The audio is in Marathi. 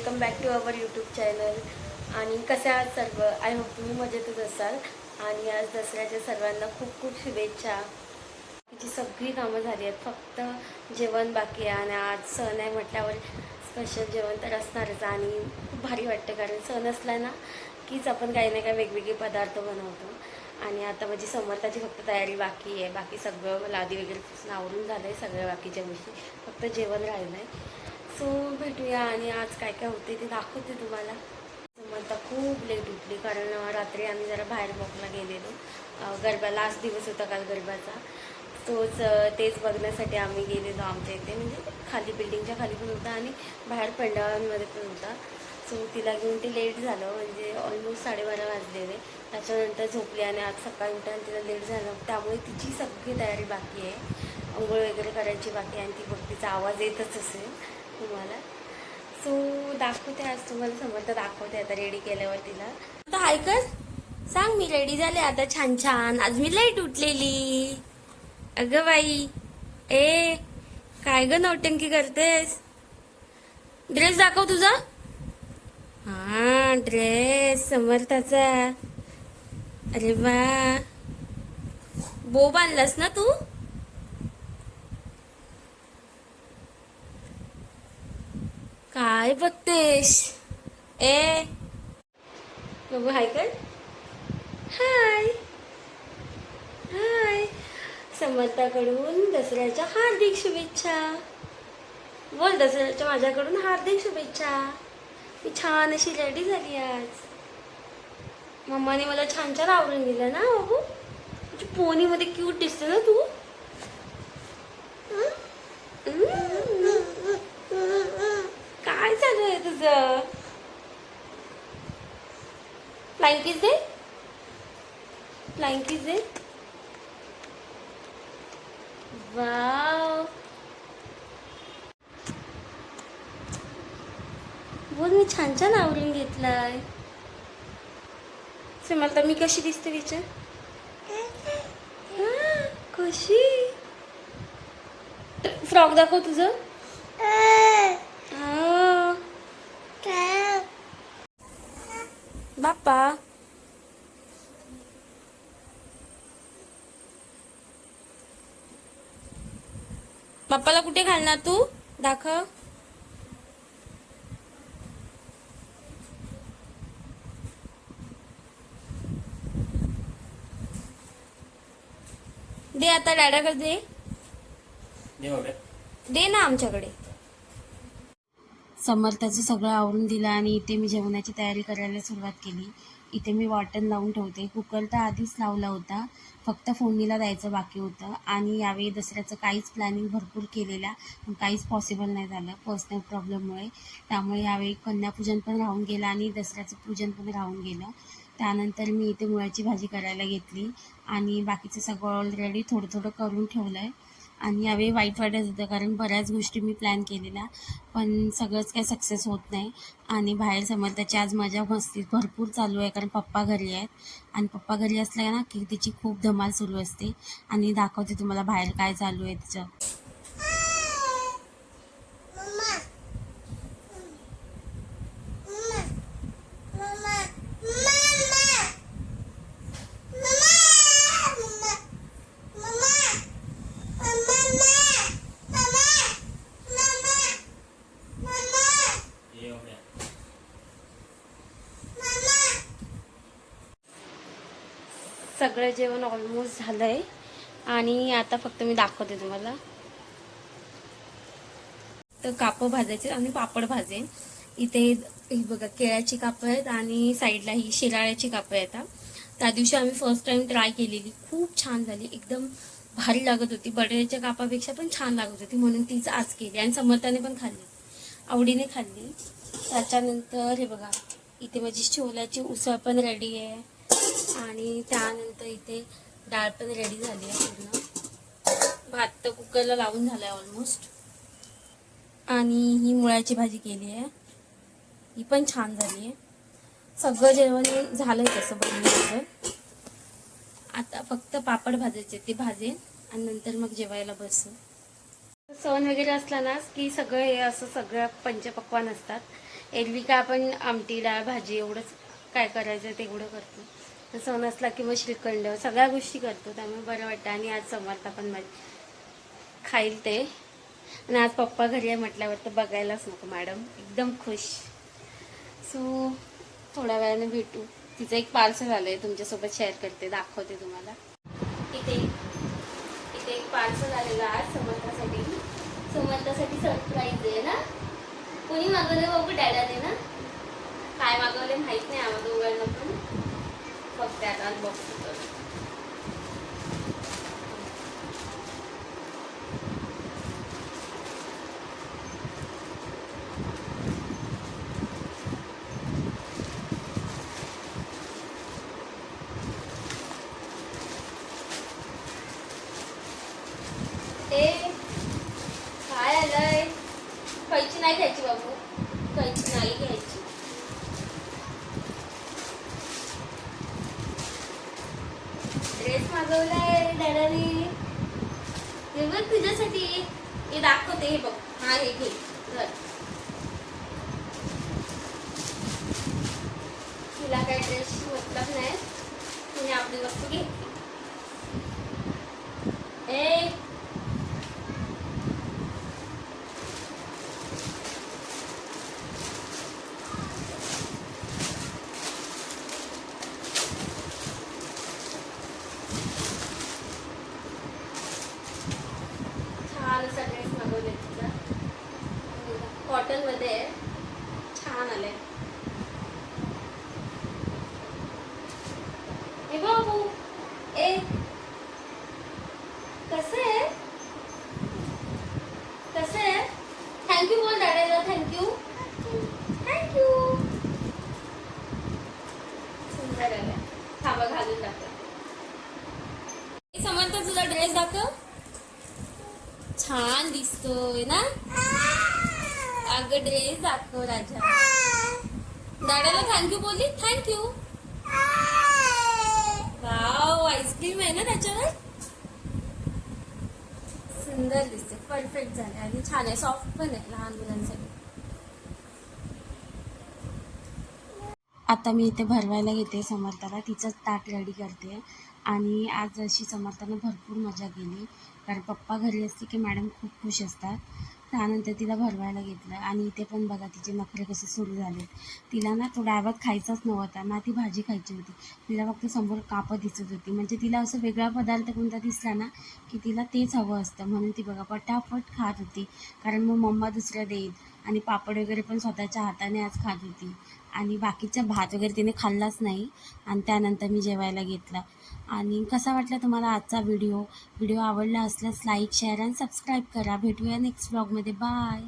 Welcome back to our YouTube channel आणि कसे आहात सर्व? आय होप तुम्ही मजेतच असाल. आणि आज दसऱ्याच्या सर्वांना खूप खूप शुभेच्छा. तिची सगळी कामं झाली आहेत. फक्त जेवण बाकी आहे. आणि आज सण आहे म्हटल्यावर स्पेशल जेवण तर असणारच. आणि खूप भारी वाटतं कारण सण असला ना कीच आपण काही ना काही वेगवेगळे पदार्थ बनवतो. आणि आता माझी समर्थाची फक्त तयारी बाकी आहे. बाकी सगळं लादी वगैरे आवरून झालं आहे सगळ्या बाकीच्या गोष्टी. फक्त जेवण राहिलं आहे सो भेटूया आणि आज काय काय होते ते दाखवते तुम्हाला. समर्था खूप लेट उठली कारण रात्री आम्ही जरा बाहेर वॉकला गेलेलो. अं, गरबा लास्ट दिवस होता काल गरबाचा. तोच तेच बघण्यासाठी आम्ही गेलेलो आमच्या इथे. म्हणजे खाली बिल्डिंगच्या खाली पण होता आणि बाहेर पंडाळांमध्ये पण होता. सो तिला घेऊन ते लेट झालं. म्हणजे ऑलमोस्ट साडेबारा वाजलेले. त्याच्यानंतर झोपली आणि आज सकाळी उठायला तिला लेट झालं. त्यामुळे तिची सगळी तयारी बाकी आहे. आंघोळ वगैरे करायची बाकी आणि ती बघ तिचा आवाज येतच असेल. तुम्हाला. सो दाखवते आज तुम्हाला समर्थ दाखवते आता रेडी केल्यावर तिला. आता हाय कर सांग मी रेडी झाले आता छान छान. आज मी लाइट उठलेली. अगं बाई. ए काय ग नौटंकी करतेस? ड्रेस दाखव तुझा. हा ड्रेस समर्थाचा. अरे वा. बो बांधलास ना तू? काय बघतेस ए बघू हाय कर हाय हाय समर्थाकडून दसऱ्याच्या हार्दिक शुभेच्छा. बोल दसऱ्याच्या माझ्याकडून हार्दिक शुभेच्छा. मी छान अशी रेडी झाली आज. मम्माने मला छान छान आवरून दिलं ना बाबू तुझी पोनीमध्ये क्यूट दिसते ना तू हं? हं? काय चालू आहे तुझं फ्लाइंग किस दे फ्लाइंग किस दे वाव बोल मी छान छान आवडून घेतलाय. समर्था मी कशी दिसते विचार कशी? फ्रॉक दाखव तुझं हा. बाप्पा बाप्पाला कुठे घालणार तू? दाखव. दे आता डॅडाकडे दे. दे ना आमच्याकडे. समर्थाचं सगळं आवरून दिलं आणि इथे मी जेवणाची तयारी करायला सुरुवात केली. इथे मी वाटण लावून ठेवते. कुकर तर आधीच लावला होता. फक्त फोडणीला द्यायचं बाकी होतं. आणि यावेळी दसऱ्याचं काहीच प्लॅनिंग भरपूर केलेला पण काहीच पॉसिबल नाही झालं पर्सनल प्रॉब्लेममुळे त्यामुळे यावेळी कन्यापूजन पण राहून गेलं आणि दसऱ्याचं पूजन पण राहून गेलं. त्यानंतर मी इथे मुळ्याची भाजी करायला घेतली आणि बाकीचं सगळं ऑलरेडी थोडं थोडं करून ठेवलं आहे आणि यावेळी वाईट वाटत होतं कारण बऱ्याच गोष्टी मी प्लॅन केलेल्या पण सगळंच काही सक्सेस होत नाही. आणि बाहेर समर्थाची आज मजा मस्ती भरपूर चालू आहे कारण पप्पा घरी आहेत. आणि पप्पा घरी असल्या ना की तिची खूप धमाल सुरू असते. आणि दाखवते तुम्हाला बाहेर काय चालू आहे तिचं ये बाबा सगळं जेवण ऑलमोस्ट झालं आहे आणि आता फक्त मी दाखवते तुम्हाला. तर कापं भाजायचे आणि पापड भाजेन इथे ही बघा केळ्याची कापं आहेत आणि साईडला ही शिराळ्याची कापं आहेत त्या दिवशी आम्ही फर्स्ट टाइम ट्राय केलेली. खूप छान झाली. एकदम भारी लागत होती. बटाट्याच्या कापापेक्षा पण छान लागत होती म्हणून तीच आज केली. आणि समर्थाने पण खाल्ली. आवडीने खाल्ली. त्याच्यानंतर हे बघा इथे माझी छोल्याची उसळ पण रेडी आहे. आणि त्यानंतर इथे डाळ पण रेडी झाली आहे पूर्ण. भात तर कुकरला लावून झाला आहे ऑलमोस्ट आणि ही मुळ्याची भाजी केली आहे. ही पण छान झाली आहे. सगळं जेवण झालं आहे तसं बनवलं आता फक्त पापड भाजायचे ते भाजेन आणि नंतर मग जेवायला बसू. सण वगैरे असला ना की सगळं हे असं सगळं पंचपक्वान असतात. एरवी का आपण आमटी डाळ भाजी एवढंच काय करायचं तेवढं करतो. सण असला की मग श्रीखंड सगळ्या गोष्टी करतो त्यामुळे बरं वाटतं. आणि आज समर्था पण खाईल ते. आणि आज पप्पा घरी आहे म्हटल्यावर तर बघायलाच नको मॅडम. एकदम खुश. सो थोड्या वेळाने भेटू. तिचं एक पार्सल आलं आहे तुमच्यासोबत शेअर करते दाखवते तुम्हाला. इथे इथे एक पार्सल आलेलं आज समर्थासाठी. समर्थासाठी सरप्राईज आहे ना? कोणी मागवलं बघू डॅडाने ना? काय मागवले माहीत नाही आम्हाला दोघांना पण. बघते आता बघतो तर. काय आलंय? कैची नाही घ्यायची बाबू. खायची नाही घ्यायची ड्रेस मागवलंय डॅडाने हे बघ तुझ्यासाठी. हे दाखवते हे बघ. हा हे घे. धर. तिला काय ड्रेस मतलब नाही. तिने आपली वस्तू घेतली ए छान असा ड्रेस मागवले तिचा कॉटनमध्ये आहे छान आलंय. हे बाबू. ए कसं आहे? कसं आहे? थँक्यू बोल दादाला थँक्यू थँक्यू सुंदर आलाय थांबा घालून टाकला समर्थ तुझा ड्रेस दाखव. छान दिसतोय ना? अगं ड्रेस दाखव राजा. दादाला थँक्यू बोलली? थँक्यू वाव आईस्क्रीम आहे ना त्याच्यावर? सुंदर दिसते. परफेक्ट झाले. आणि छान आहे. सॉफ्ट पण आहे लहान मुलांसाठी. आता मी इथे भरवायला घेते समर्थाला. तिचंच ताट रेडी करते. आणि आज अशी समर्थाने भरपूर मजा केली. कारण पप्पा घरी असते की मॅडम खूप खुश असतात. त्यानंतर तिला भरवायला घेतलं. आणि इथे पण बघा तिचे नखरे कसे सुरू झाले. तिला ना तो डायबा खायचाच नव्हता. ना ती भाजी खायची होती. तिला फक्त समोर कापं दिसत होती. म्हणजे तिला असं वेगळा पदार्थ कोणता दिसला ना की तिला तेच हवं असतं. म्हणून ती बघा पटापट खात होती. कारण मग मम्मा दुसऱ्या देईल. आणि पापड वगैरे पण स्वतःच्या हाताने आज खात होती. आणि बाकीचा भात वगैरे तिने खाल्लाच नाही. आणि त्यानंतर मी जेवायला घेतला. आणि कसा वाटला तुम्हाला आजचा व्हिडिओ व्हिडिओ आवडला असल्यास लाईक शेअर आणि सबस्क्राईब करा. भेटूया नेक्स्ट ब्लॉगमध्ये बाय